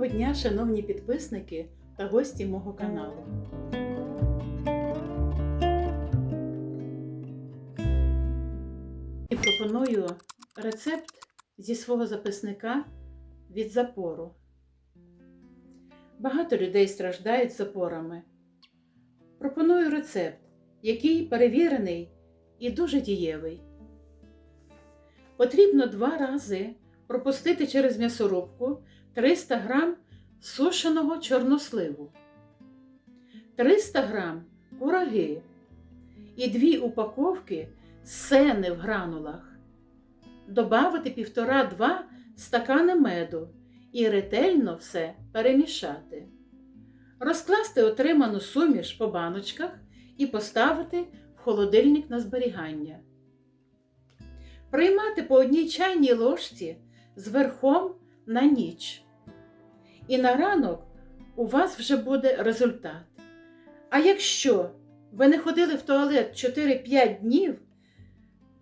Доброго дня, шановні підписники та гості мого каналу. І пропоную рецепт зі свого записника від запору. Багато людей страждають запорами. Пропоную рецепт, який перевірений і дуже дієвий. Потрібно два рази пропустити через м'ясорубку 300 г сушеного чорносливу, 300 г кураги і дві упаковки сени в гранулах, добавити 1,5-2 стакани меду і ретельно все перемішати. Розкласти отриману суміш по баночках і поставити в холодильник на зберігання. Приймати по одній чайній ложці з верхом на ніч. І на ранок у вас вже буде результат. А якщо ви не ходили в туалет 4-5 днів,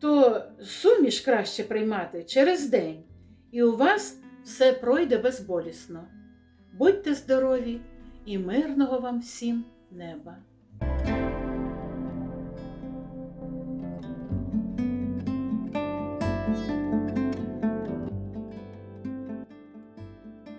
то суміш краще приймати через день, і у вас все пройде безболісно. Будьте здорові і мирного вам всім неба!